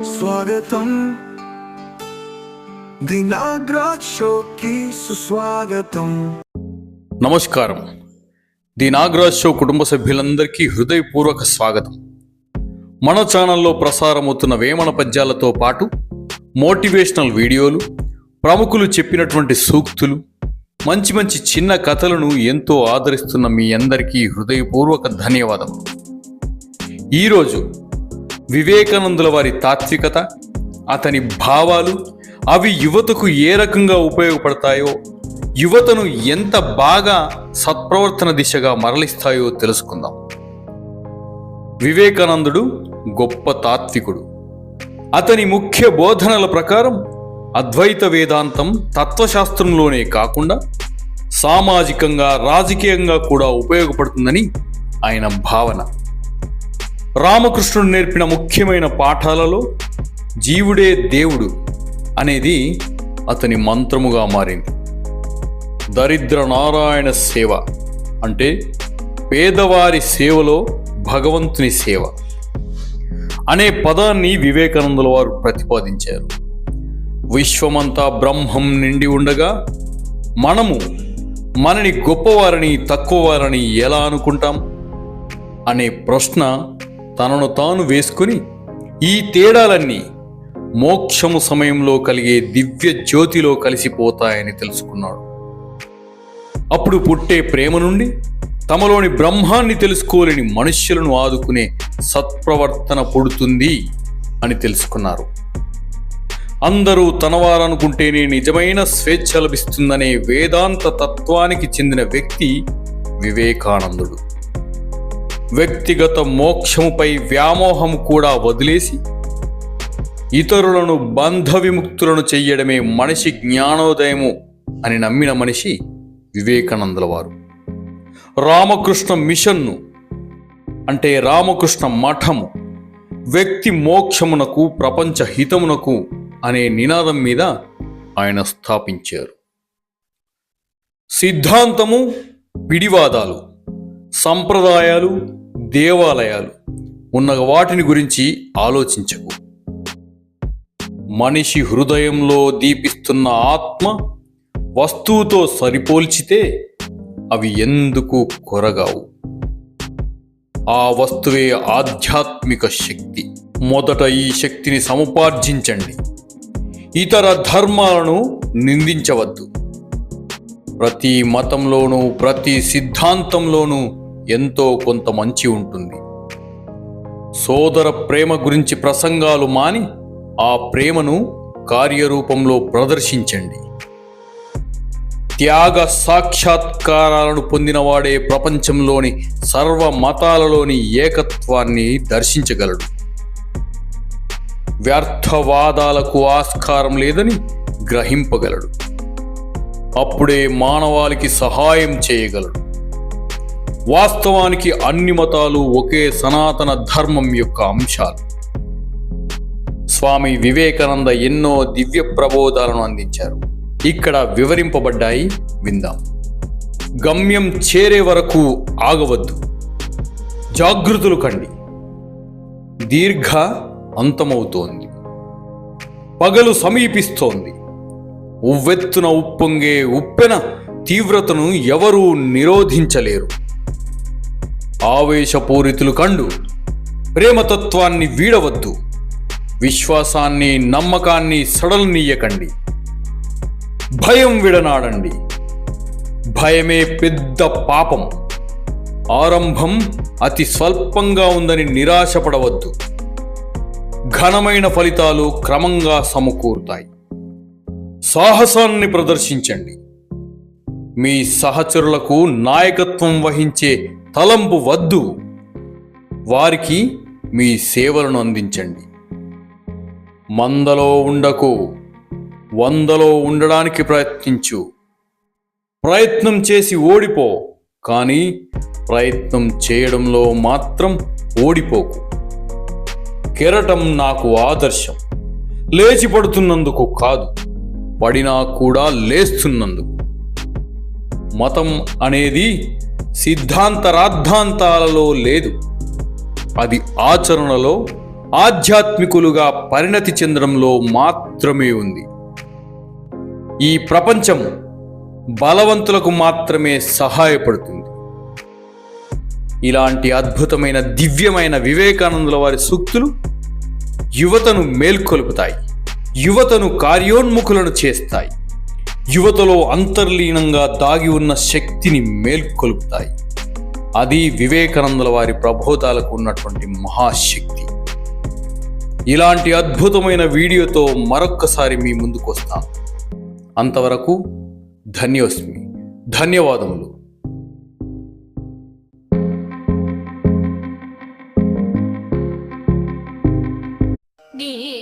స్వాగతం షోకి సుస్వాగతం నమస్కారం ది నాగరాజ్ షో కుటుంబ సభ్యులందరికీ హృదయపూర్వక స్వాగతం మన ఛానల్లో ప్రసారమవుతున్న వేమన పద్యాలతో పాటు మోటివేషనల్ వీడియోలు ప్రముఖులు చెప్పినటువంటి సూక్తులు మంచి మంచి చిన్న కథలను ఎంతో ఆదరిస్తున్న మీ అందరికీ హృదయపూర్వక ధన్యవాదములు ఈరోజు వివేకానందుల వారి తాత్వికత అతని భావాలు అవి యువతకు ఏ రకంగా ఉపయోగపడతాయో యువతను ఎంత బాగా సత్ప్రవర్తన దిశగా మరలిస్తాయో తెలుసుకుందాం. వివేకానందుడు గొప్ప తాత్వికుడు. అతని ముఖ్య బోధనల ప్రకారం అద్వైత వేదాంతం తత్వశాస్త్రంలోనే కాకుండా సామాజికంగా రాజకీయంగా కూడా ఉపయోగపడుతుందని ఆయన భావన. రామకృష్ణుడు నేర్పిన ముఖ్యమైన పాఠాలలో జీవుడే దేవుడు అనేది అతని మంత్రముగా మారింది. దరిద్ర నారాయణ సేవ అంటే పేదవారి సేవలో భగవంతుని సేవ అనే పదాన్ని వివేకానందుల వారు ప్రతిపాదించారు. విశ్వమంతా బ్రహ్మం నిండి ఉండగా మనము మనని గొప్పవారని తక్కువవారని ఎలా అనుకుంటాం? అనే ప్రశ్న తనను తాను వేసుకుని ఈ తేడాలన్నీ మోక్షము సమయంలో కలిగే దివ్య జ్యోతిలో కలిసిపోతాయని తెలుసుకున్నాడు. అప్పుడు పుట్టే ప్రేమ నుండి తమలోని బ్రహ్మాన్ని తెలుసుకోలేని మనుష్యులను ఆదుకునే సత్ప్రవర్తన పుడుతుంది అని తెలుసుకున్నారు. అందరూ తనవారనుకుంటేనే నిజమైన స్వేచ్ఛ లభిస్తుందనే వేదాంత తత్వానికి చెందిన వ్యక్తి వివేకానందుడు. వ్యక్తిగత మోక్షముపై వ్యామోహం కూడా వదిలేసి ఇతరులను బంధ విముక్తులను చెయ్యడమే మనిషి జ్ఞానోదయము అని నమ్మిన మనిషి వివేకానందుల వారు. రామకృష్ణ మిషన్ను అంటే రామకృష్ణ మఠము వ్యక్తి మోక్షమునకు ప్రపంచ హితమునకు అనే నినాదం మీద ఆయన స్థాపించారు. సిద్ధాంతము పిడివాదాలు. సంప్రదాయాలు దేవాలయాలు ఉన్న వాటిని గురించి ఆలోచించకు. మనిషి హృదయంలో దీపిస్తున్న ఆత్మ వస్తువుతో సరిపోల్చితే అవి ఎందుకు కొరగావు? ఆ వస్తువే ఆధ్యాత్మిక శక్తి. మొదట ఈ శక్తిని సముపార్జించండి. ఇతర ధర్మాలను నిందించవద్దు. ప్రతి మతంలోనూ ప్రతి సిద్ధాంతంలోనూ ఎంతో కొంత మంచి ఉంటుంది. సోదర ప్రేమ గురించి ప్రసంగాలు మాని ఆ ప్రేమను కార్యరూపంలో ప్రదర్శించండి. త్యాగ సాక్షాత్కారాలను పొందినవాడే ప్రపంచంలోని సర్వ మతాలలోని ఏకత్వాన్ని దర్శించగలడు. వ్యర్థవాదాలకు ఆస్కారం లేదని గ్రహింపగలడు. అప్పుడే మానవాళికి సహాయం చేయగలడు. వాస్తవానికి అన్ని మతాలు ఒకే సనాతన ధర్మం యొక్క అంశాలు. స్వామి వివేకానంద ఎన్నో దివ్య ప్రబోధాలను అందించారు. ఇక్కడ వివరింపబడ్డాయి విందాం. గమ్యం చేరే వరకు ఆగవద్దు. జాగృతులు కండి. దీర్ఘ అంతమవుతోంది. పగలు సమీపిస్తోంది. ఉవ్వెత్తున ఉప్పొంగే ఉప్పెన తీవ్రతను ఎవరూ నిరోధించలేరు. ఆవేశపూరితులు కండు. ప్రేమతత్వాన్ని వీడవద్దు. విశ్వాసాన్ని నమ్మకాన్ని సడలనీయకండి. భయం విడనాడండి. భయమే పెద్ద పాపం. ఆరంభం అతి స్వల్పంగా ఉందని నిరాశపడవద్దు. ఘనమైన ఫలితాలు క్రమంగా సమకూరుతాయి. సాహసాన్ని ప్రదర్శించండి. మీ సహచరులకు నాయకత్వం వహించే తలంపు వద్దు. వారికి మీ సేవలను అందించండి. మందలో ఉండకు. వందలో ఉండడానికి ప్రయత్నించు. ప్రయత్నం చేసి ఓడిపో కానీ ప్రయత్నం చేయడంలో మాత్రం ఓడిపోకు. కెరటం నాకు ఆదర్శం. లేచి పడుతున్నందుకు కాదు పడినా కూడా లేస్తున్నందుకు. మతం అనేది సిద్ధాంతరాద్ధాంతాలలో లేదు. అది ఆచరణలో ఆధ్యాత్మికులుగా పరిణతి చెందడంలో మాత్రమే ఉంది. ఈ ప్రపంచం బలవంతులకు మాత్రమే సహాయపడుతుంది. ఇలాంటి అద్భుతమైన దివ్యమైన వివేకానందుల వారి సూక్తులు యువతను మేల్కొలుపుతాయి. యువతను కార్యోన్ముఖులను చేస్తాయి. యువతలో అంతర్లీనంగా దాగి ఉన్న శక్తిని మేల్కొలుపుతాయి. అది వివేకానందుల వారి ప్రబోధాలకు ఉన్నటువంటి మహాశక్తి. ఇలాంటి అద్భుతమైన వీడియోతో మరొక్కసారి మీ ముందుకు వస్తాను. అంతవరకు ధన్యోస్మి. ధన్యవాదములు. నీ